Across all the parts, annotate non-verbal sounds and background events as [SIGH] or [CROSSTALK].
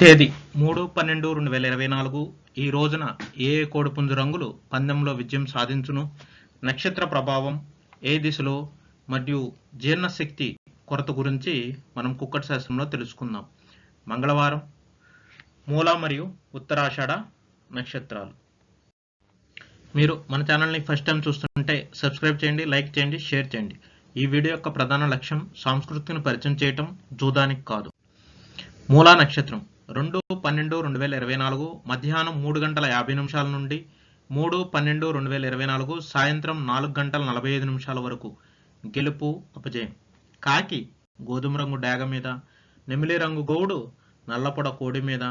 తేదీ? మూడు పన్నెండు రెండు వేల ఇరవై నాలుగు. ఈ రోజున ఏ కోడిపుంజు రంగులు పందెంలో విజయం సాధించును? నక్షత్ర ప్రభావం ఏ దిశలో? మరియు జీర్ణశక్తి కొరత గురించి మనం కుక్కటి శాస్త్రంలో తెలుసుకుందాం. మంగళవారం. మూల మరియు ఉత్తరాషాఢ నక్షత్రాలు. మీరు మన ఛానల్ని ఫస్ట్ టైం చూస్తుంటే సబ్స్క్రైబ్ చేయండి లైక్ చేయండి షేర్ చేయండి. ఈ వీడియో యొక్క ప్రధాన లక్ష్యం సంస్కృతిని పరిచయం చేయటం జూదానికి కాదు. మూలా నక్షత్రం. రెండు పన్నెండు రెండు వేల ఇరవై నాలుగు మధ్యాహ్నం మూడు గంటల యాభై నిమిషాల నుండి మూడు పన్నెండు రెండు వేల ఇరవై నాలుగు సాయంత్రం నాలుగు గంటల నలభై ఐదు నిమిషాల వరకు. గెలుపు అపజయం. కాకి గోధుమ రంగు డాగ మీద నెమిలి రంగు గౌడు నల్లపొడ కోడి మీద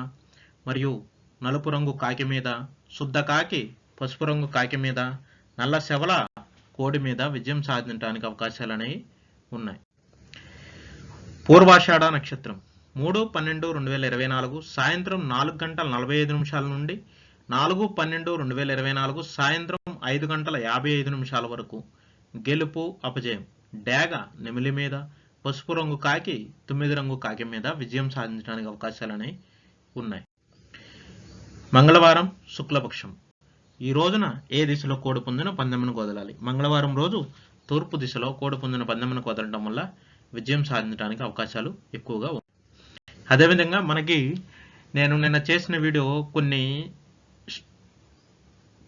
మరియు నలుపు రంగు కాకి మీద శుద్ధ కాకి పసుపు రంగు కాకి మీద నల్ల శవల కోడి మీద విజయం సాధించడానికి అవకాశాలు అనేవి ఉన్నాయి. పూర్వాషాఢ నక్షత్రం. మూడు పన్నెండు రెండు వేల ఇరవై నాలుగు సాయంత్రం నాలుగు గంటల నలభై ఐదు నిమిషాల నుండి నాలుగు పన్నెండు రెండు వేల ఇరవై నాలుగు సాయంత్రం ఐదు గంటల యాభై ఐదు నిమిషాల వరకు. గెలుపు అపజయం. డేగ నెమిలి మీద. పసుపు రంగు కాకి తొమ్మిది రంగు కాకి మీద విజయం సాధించడానికి అవకాశాలు అనేవి ఉన్నాయి. మంగళవారం శుక్లపక్షం. ఈ రోజున ఏ దిశలో కోడి పొందిన పందెమును వదలాలి మంగళవారం రోజు తూర్పు దిశలో కోడి పుంజున పందెమును వదలడం వల్ల విజయం సాధించడానికి అవకాశాలు ఎక్కువగా ఉన్నాయి అదేవిధంగా మనకి నేను నిన్న చేసిన వీడియో కొన్ని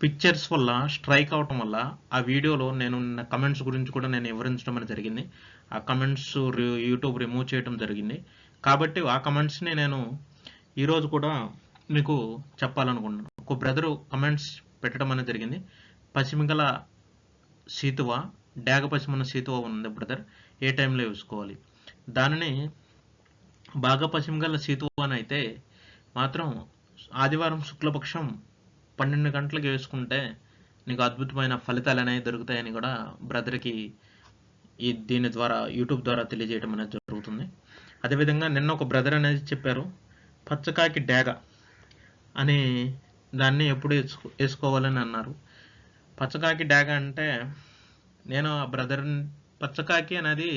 పిక్చర్స్ వల్ల స్ట్రైక్ అవటం వల్ల ఆ వీడియోలో నేను నిన్న కమెంట్స్ గురించి కూడా నేను వివరించడం అనేది జరిగింది. ఆ కమెంట్స్ యూట్యూబ్ రిమూవ్ చేయడం జరిగింది. కాబట్టి ఆ కమెంట్స్ని నేను ఈరోజు కూడా మీకు చెప్పాలనుకుంటున్నాను ఒక బ్రదరు కమెంట్స్ పెట్టడం అనేది జరిగింది. పశ్చిమగల సీతువ డాగ పసిమన సీతువ ఉంది బ్రదర్ ఏ టైంలో వేసుకోవాలి? దానిని బాగా పశ్చిమ గల అని అయితే మాత్రం ఆదివారం శుక్లపక్షం పన్నెండు గంటలకు వేసుకుంటే నీకు అద్భుతమైన ఫలితాలు అనేవి దొరుకుతాయని కూడా బ్రదర్కి ఈ దీని ద్వారా యూట్యూబ్ ద్వారా తెలియజేయడం అనేది జరుగుతుంది. అదేవిధంగా నిన్న ఒక బ్రదర్ అనేది చెప్పారు పచ్చకాకి డేగ అని దాన్ని ఎప్పుడు వేసుకో వేసుకోవాలని అన్నారు. పచ్చకాకి డేగ అంటే నేను ఆ బ్రదర్ పచ్చకాకి అనేది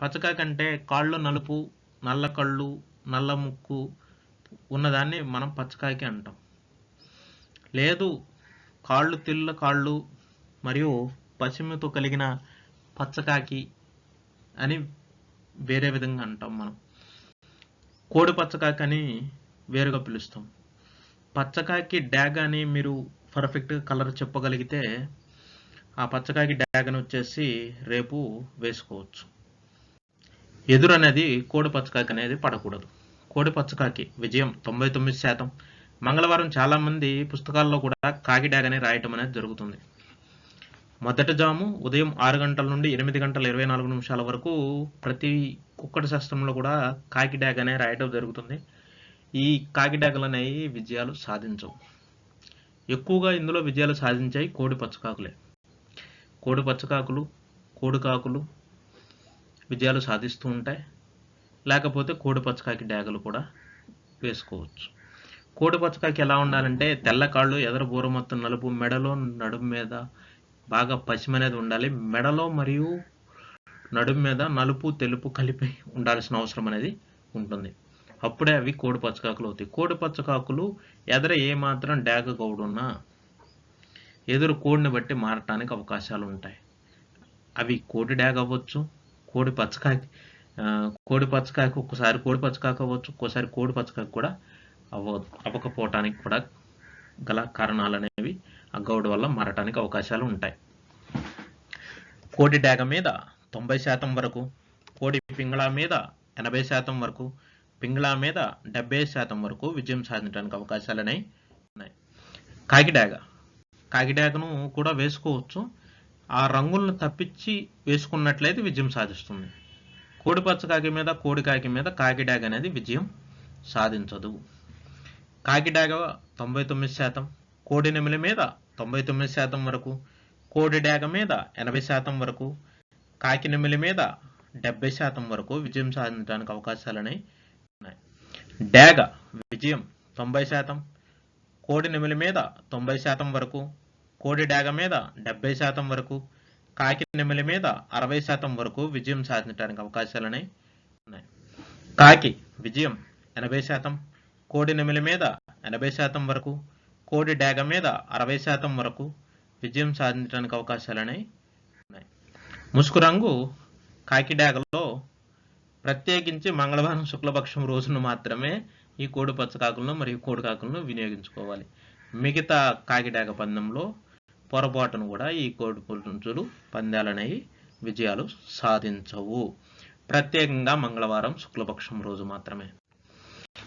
పచ్చకాకి అంటే కాళ్ళు నలుపు నల్ల కళ్ళు నల్ల ముక్కు ఉన్నదాన్ని మనం పచ్చకాకి అంటాం. లేదు కాళ్ళు తెల్ల కాళ్ళు మరియు పశ్చిమతో కలిగిన పచ్చకాకి అని వేరే విధంగా అంటాం మనం. కోడి పచ్చకాకి అని వేరుగా పిలుస్తాం. పచ్చకాకి డ్యాగ్ అని మీరు పర్ఫెక్ట్గా కలర్ చెప్పగలిగితే ఆ పచ్చకాకి డ్యాగ్ అని వచ్చేసి రేపు వేసుకోవచ్చు. ఎదురు అనేది కోడి పచ్చకాకి అనేది పడకూడదు. కోడి పచ్చకాకి విజయం తొంభై తొమ్మిది శాతం. మంగళవారం చాలామంది పుస్తకాల్లో కూడా కాకి డ్యాగ్ రాయటం అనేది జరుగుతుంది. మొదటి జాము ఉదయం ఆరు గంటల నుండి ఎనిమిది గంటల ఇరవై నాలుగు నిమిషాల వరకు ప్రతి కుక్కటి శాస్త్రంలో కూడా కాకి డ్యాగ్ అనే రాయటం జరుగుతుంది. ఈ కాకి డ్యాగులు అనేవి విజయాలు సాధించవు. ఎక్కువగా ఇందులో విజయాలు సాధించాయి కోడి పచ్చకాకులే కోడి పచ్చకాకులు కోడి కాకులు విజయాలు సాధిస్తూ ఉంటాయి. లేకపోతే కోడి పచ్చకాకి డ్యాగులు కూడా వేసుకోవచ్చు. కోడిపచ్చకాకి ఎలా ఉండాలంటే తెల్ల కాళ్ళు ఎదర బూర మొత్తం నలుపు మెడలో నడుము మీద బాగా పశ్చిమ అనేది ఉండాలి. మెడలో మరియు నడుము మీద నలుపు తెలుపు కలిపి ఉండాల్సిన అవసరం అనేది ఉంటుంది. అప్పుడే అవి కోడి పచ్చకాకులు అవుతాయి. కోడి పచ్చకాకులు ఎదర ఏ మాత్రం డాగ గౌడున్నా ఎదురు కోడిని బట్టి మారటానికి అవకాశాలు ఉంటాయి. అవి కోడి డాగ్ అవ్వచ్చు కోడి పచ్చకాకి కోడి పచ్చకాయకు ఒక్కసారి కోడి పచ్చకాకి అవ్వచ్చు ఒక్కోసారి కోడి పచ్చకాయకు కూడా అవ్వ అవ్వకపోవటానికి కూడా గల కారణాలు అనేవి ఆ గౌడు వల్ల మారటానికి అవకాశాలు ఉంటాయి. కోడి డాగ మీద తొంభై శాతం వరకు కోడి పింగళ మీద ఎనభై శాతం వరకు పింగళ మీద డెబ్బై శాతం వరకు విజయం సాధించడానికి అవకాశాలు అనేవి ఉన్నాయి. కాకిడాగ కాకిడాగను కూడా వేసుకోవచ్చు. ఆ రంగులను తప్పించి వేసుకున్నట్లయితే విజయం సాధిస్తుంది. కోడి పచ్చ కాకి మీద కోడి కాకి మీద కాకిడాగ అనేది విజయం సాధించదు. కాకిడాగ తొంభై తొమ్మిది శాతం కోడి నెమిలి మీద తొంభై తొమ్మిది శాతం వరకు కోడి డాగ మీద ఎనభై శాతం వరకు కాకి నెమిలి మీద డెబ్బై శాతం వరకు విజయం సాధించడానికి అవకాశాలు అనేవి ఉన్నాయి. డాగ విజయం తొంభై శాతం కోడి నెమిలి మీద తొంభై శాతం వరకు కోడి డాగ మీద డెబ్బై శాతం వరకు కాకి నెమిలి మీద అరవై శాతం వరకు విజయం సాధించడానికి అవకాశాలనే ఉన్నాయి కాకి విజయం ఎనభై శాతం కోడి నెమిలి మీద ఎనభై శాతం వరకు కోడి డాగ మీద అరవై శాతం వరకు విజయం సాధించడానికి అవకాశాలనే ఉన్నాయి ముసుకు రంగు కాకి డాగలో ప్రత్యేకించి మంగళవారం శుక్లపక్షం రోజున మాత్రమే ఈ కోడి పచ్చకాకులను మరియు కోడి కాకులను వినియోగించుకోవాలి. మిగతా కాకిడాక పందెంలో పొరపాటును కూడా ఈ కోడి పుంజులు పందాలనేవి విజయాలు సాధించవు. ప్రత్యేకంగా మంగళవారం శుక్లపక్షం రోజు మాత్రమే.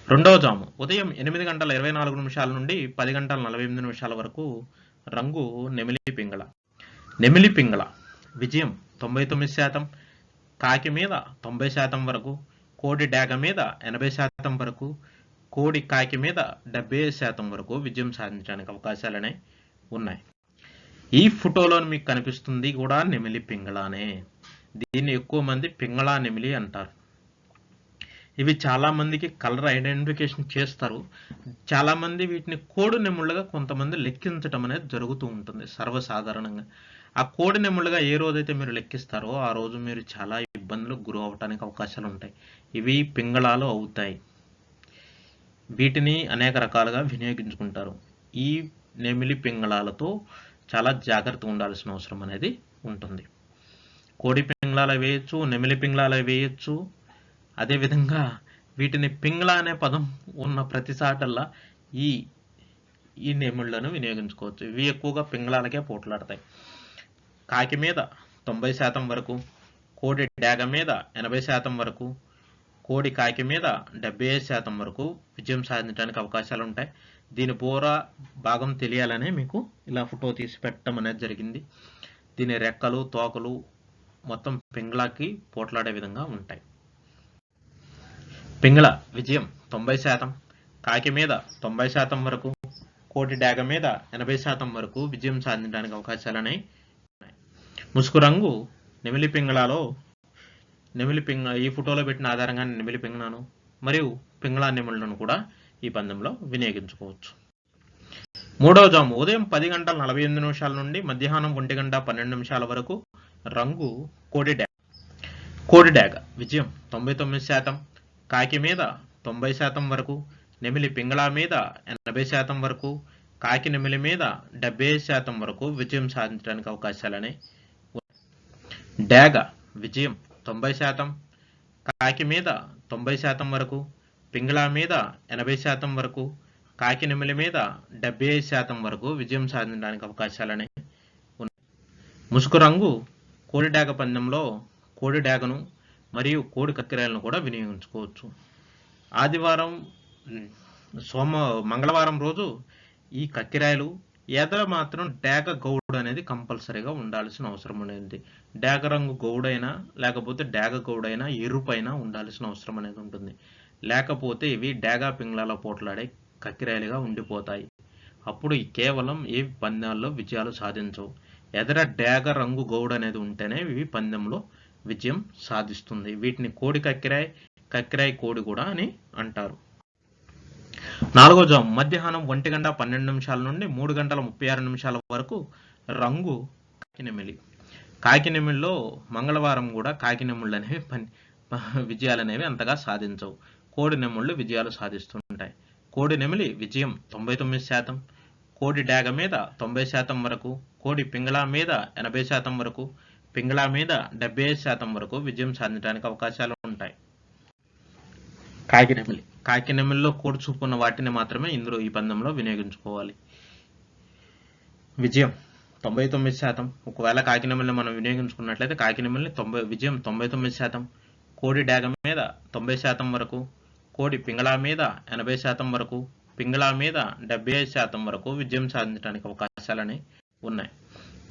రెండవ జాము. ఉదయం ఎనిమిది గంటల ఇరవై నాలుగు నిమిషాల నుండి పది గంటల నలభై ఎనిమిది నిమిషాల వరకు రంగు నెమిలి పింగళ. నెమిలి పింగళ. విజయం తొంభై తొమ్మిది శాతం కాకి మీద తొంభై శాతం వరకు కోడి డాగ మీద ఎనభై శాతం వరకు కోడి కాకి మీద డెబ్బై శాతం వరకు విజయం సాధించడానికి అవకాశాలనే ఉన్నాయి. ఈ ఫోటోలో మీకు కనిపిస్తుంది కూడా నెమిలి పింగళానే. దీన్ని ఎక్కువ మంది పింగళా నెమిలి అంటారు. ఇవి చాలా మందికి కలర్ ఐడెంటిఫికేషన్ చేస్తారు. చాలామంది వీటిని కోడి నెమ్ముళ్ళగా కొంతమంది లెక్కించడం అనేది జరుగుతూ ఉంటుంది సర్వసాధారణంగా. ఆ కోడి నెమ్ముళ్ళగా ఏ రోజైతే మీరు లెక్కిస్తారో ఆ రోజు మీరు చాలా ఇబ్బందులకు గురి అవటానికి అవకాశాలు ఉంటాయి. ఇవి పింగళాలు అవుతాయి. వీటిని అనేక రకాలుగా వినియోగించుకుంటారు. ఈ నెమిలి పింగళాలతో చాలా జాగ్రత్తగా ఉండాల్సిన అవసరం అనేది ఉంటుంది. కోడి పింగ్లాలు వేయచ్చు నెమిలి పింగ్లాలు వేయచ్చు. అదేవిధంగా వీటిని పింగ్లా అనే పదం ఉన్న ప్రతిసాటల్లా ఈ ఈ నెమిళ్ళను వినియోగించుకోవచ్చు. ఇవి ఎక్కువగా పింగళాలకే పోట్లాడతాయి. కాకి మీద తొంభై శాతం వరకు కోడి డాగ మీద ఎనభై శాతం వరకు కోడి కాకి మీద డెబ్బై శాతం వరకు విజయం సాధించడానికి అవకాశాలు ఉంటాయి దీని బోరా భాగం తెలియాలనే మీకు ఇలా ఫోటో తీసి పెట్టడం అనేది జరిగింది. దీని రెక్కలు తోకలు మొత్తం పింగళాకి పోట్లాడే విధంగా ఉంటాయి. పింగళ విజయం తొంభై శాతం కాకి మీద తొంభై శాతం వరకు కోటి డాగ మీద ఎనభై శాతం వరకు విజయం సాధించడానికి అవకాశాలనే ఉన్నాయి. ముసుగు రంగు నెమిలి పింగళాలో నెమిలి పింగ ఈ ఫోటోలో పెట్టిన ఆధారంగా నెమిలి పింగళను మరియు పింగళా నెమిళ్ళను కూడా ఈ పందెంలో వినియోగించుకోవచ్చు. మూడవ జాము. ఉదయం పది గంటల నలభై ఎనిమిది నిమిషాల నుండి మధ్యాహ్నం ఒంటి గంట పన్నెండు నిమిషాల వరకు రంగు కోడి డాగ కోడి డాగ విజయం తొంభై తొమ్మిది శాతం. కాకి మీద తొంభై శాతం వరకు నెమిలి పింగళా మీద ఎనభై శాతం వరకు కాకి నెమిలి మీద డెబ్బై శాతం వరకు విజయం సాధించడానికి అవకాశాలని డ్యాగ డాగ విజయం తొంభై శాతం. కాకి మీద తొంభై శాతం వరకు పింగళా మీద ఎనభై శాతం వరకు కాకి మీద డెబ్బై ఐదు శాతం వరకు విజయం సాధించడానికి అవకాశాలని ఉన్నాయి. ముసుగు రంగు కోడి డాగ పందెంలో కోడి డాగను మరియు కోడి కక్కిరాలను కూడా వినియోగించుకోవచ్చు. ఆదివారం సోమ మంగళవారం రోజు ఈ కక్కిరాయలు ఎదల మాత్రం డాగ గౌడ్ అనేది కంపల్సరీగా ఉండాల్సిన అవసరం అనేది డాగ రంగు గౌడైనా లేకపోతే డాగ గౌడైనా ఎరుపైనా ఉండాల్సిన అవసరం అనేది ఉంటుంది. లేకపోతే ఇవి డేగా పింగళాల పోట్లాడే కక్కిరాయలుగా ఉండిపోతాయి. అప్పుడు కేవలం ఏ పందెంలో విజయాలు సాధించవు. ఎదర డాగ రంగు గౌడ్ అనేది ఉంటేనే ఇవి పందెంలో విజయం సాధిస్తుంది. వీటిని కోడి కక్కిరాయ్ కక్కిరాయ్ కోడి కూడా అని అంటారు. నాలుగో జాము. మధ్యాహ్నం ఒంటి గంట పన్నెండు నిమిషాల నుండి మూడు గంటల ముప్పై ఆరు నిమిషాల వరకు రంగు కాకినెమిలి. కాకినెమిలిలో మంగళవారం కూడా కాకినెమిళ్ళు అనేవి పని [LAUGHS] విజయాలు అనేవి అంతగా సాధించవు. కోడి నెమ్ముళ్ళు విజయాలు సాధిస్తుంటాయి. కోడి నెమిలి విజయం తొంభై తొమ్మిది శాతం. కోడి డాగ మీద తొంభై శాతం వరకు కోడి పింగళా మీద ఎనభై శాతం వరకు పింగళా మీద డెబ్బై ఐదు శాతం వరకు విజయం సాధించడానికి అవకాశాలు ఉంటాయి. కాకినెమిలి కాకినెమిలిలో కోడి చూపు ఉన్న వాటిని మాత్రమే ఇందులో ఈ పందెంలో వినియోగించుకోవాలి. విజయం తొంభై తొమ్మిది శాతం. ఒకవేళ కాకినెమిలిని మనం వినియోగించుకున్నట్లయితే కాకినెమిలిని తొంభై విజయం తొంభై తొమ్మిది శాతం. కోడి డాగ మీద తొంభై శాతం వరకు కోడి పింగళా మీద ఎనభై శాతం వరకు పింగళా మీద డెబ్బై ఐదు శాతం వరకు విజయం సాధించడానికి అవకాశాలని ఉన్నాయి.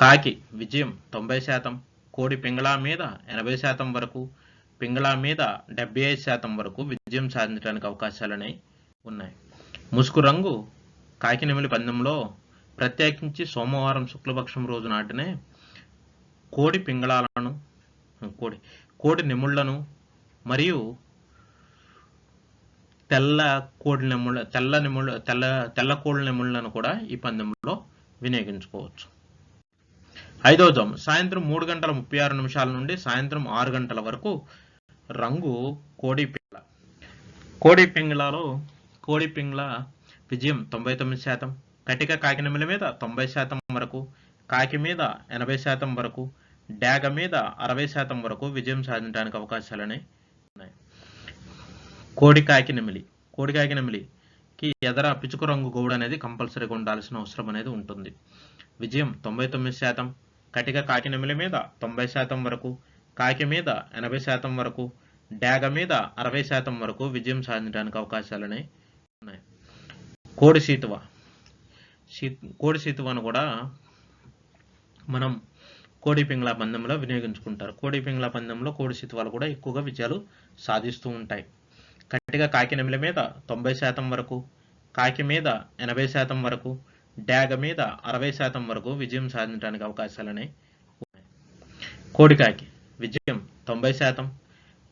కాకి విజయం తొంభై శాతం కోడి పింగళా మీద ఎనభై శాతం వరకు పింగళా మీద డెబ్బై ఐదు శాతం వరకు విజయం సాధించడానికి అవకాశాలని ఉన్నాయి. ముసుగు రంగు కాకినెమిలి పందెంలో ప్రత్యేకించి సోమవారం శుక్లపక్షం రోజు నాటినే కోడి పింగళాలను కోడి కోడి నెముళ్ళను మరియు తెల్ల కోడి నెముళ్ళ తెల్ల నెముళ్ళ తెల్ల తెల్ల కోడి నెముళ్ళను కూడా ఈ పందెంలో వినియోగించుకోవచ్చు. ఐదవ జాము సాయంత్రం మూడు గంటల ముప్పై ఆరు నిమిషాల నుండి సాయంత్రం ఆరు గంటల వరకు రంగు కోడి పింగళ. కోడి పింగళలో కోడి పింగళ విజయం తొంభై తొమ్మిది శాతం కటిక కాకినెమల మీద తొంభై శాతం వరకు కాకి మీద ఎనభై శాతం వరకు డాగ మీద అరవై శాతం వరకు విజయం సాధించడానికి అవకాశాలని కోడి కాకి నెమిలి కోడికాకి నెమిలికి ఎదర పిచుకు రంగు గౌడు అనేది కంపల్సరీగా ఉండాల్సిన అవసరం అనేది ఉంటుంది. విజయం తొంభై తొమ్మిది శాతం కటిక కాకి నెమిలి మీద తొంభై శాతం వరకు కాకి మీద ఎనభై శాతం వరకు డాగ మీద అరవై శాతం వరకు విజయం సాధించడానికి అవకాశాలని ఉన్నాయి. కోడి సీతువ సీ కోడి సీతువను కూడా మనం కోడి పింగ్ల పందెంలో వినియోగించుకుంటారు. కోడి పింగ్ల పందెంలో కోడి సీతువాలు కూడా ఎక్కువగా విజయాలు సాధిస్తూ ఉంటాయి. గట్టిగా కాకి నెమిల మీద తొంభై శాతం వరకు కాకి మీద ఎనభై శాతం వరకు డాగ మీద అరవై శాతం వరకు విజయం సాధించడానికి అవకాశాలనే కోడికాకి విజయం తొంభై శాతం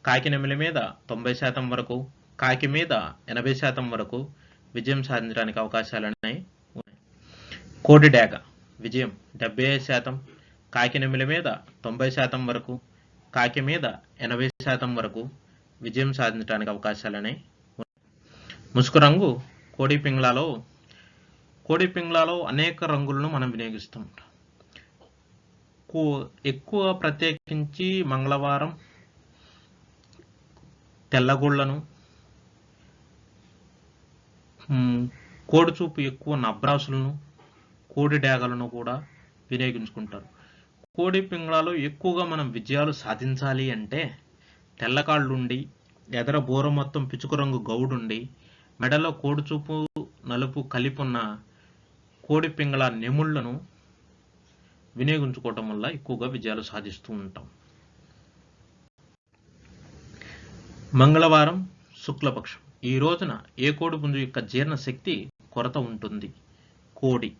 కాకి నెమిలి మీద తొంభై శాతం వరకు కాకి మీద ఎనభై శాతం వరకు విజయం సాధించడానికి అవకాశాలనే ఉన్నాయి. కోడి డాగ విజయం డెబ్బై ఐదు శాతం కాకి నెమిలి మీద తొంభై శాతం వరకు కాకి మీద ఎనభై శాతం వరకు విజయం సాధించడానికి అవకాశాలని ఉన్నాయి రంగు కోడి పింగ్లాలో కోడి పింగ్లాలో అనేక రంగులను మనం వినియోగిస్తాం. కో- ఎక్కువ ప్రత్యేకించి మంగళవారం తెల్లగుళ్ళను కోడిచూపు ఎక్కువ నబ్రాసులను కోడి డాగలను కూడా వినియోగించుకుంటారు. కోడి పింగళాలో ఎక్కువగా మనం విజయాలు సాధించాలి అంటే తెల్లకాళ్ళుండి ఎదర బూర మొత్తం పిచుకు రంగు గౌడుండి మెడలో కోడుచూపు నలుపు కలిపి ఉన్న కోడి పింగళ నెముళ్ళను వినియోగించుకోవటం వల్ల ఎక్కువగా విజయాలు సాధిస్తూ ఉంటాం. మంగళవారం శుక్లపక్షం. ఈ రోజున ఏ కోడి పుంజు యొక్క జీర్ణ శక్తి కొరత ఉంటుంది? కోడి.